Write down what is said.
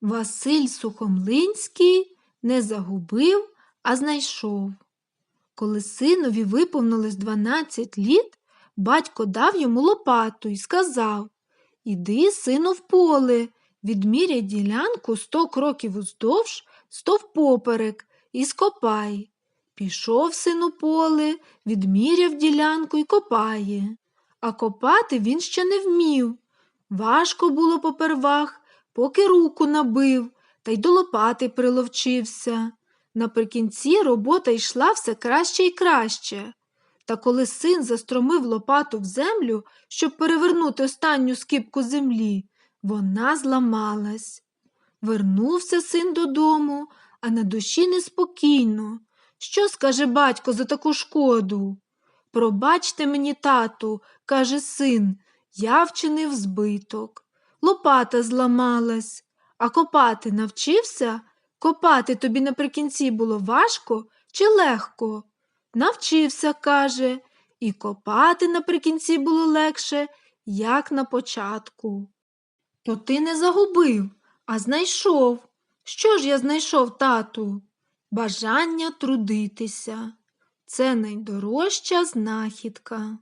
Василь Сухомлинський не загубив, а знайшов. Коли синові виповнилось 12 літ, батько дав йому лопату і сказав Іди, сину, в поле, відміряй ділянку сто кроків уздовж, сто впоперек, і скопай. Пішов син у поле, відміряв ділянку і копає. А копати він ще не вмів. Важко було попервах, поки руку набив, та й до лопати приловчився. Наприкінці робота йшла все краще і краще. Та коли син застромив лопату в землю, щоб перевернути останню скипку землі, вона зламалась. Вернувся син додому, а на душі неспокійно. Що скаже батько за таку шкоду? Пробачте мені, тату, каже син, я вчинив збиток. Лопата зламалась, а копати навчився? Копати тобі наприкінці було важко чи легко? Навчився, каже, і копати наприкінці було легше, як на початку. То ти не загубив, а знайшов. Що ж я знайшов, тату? Бажання трудитися. Це найдорожча знахідка.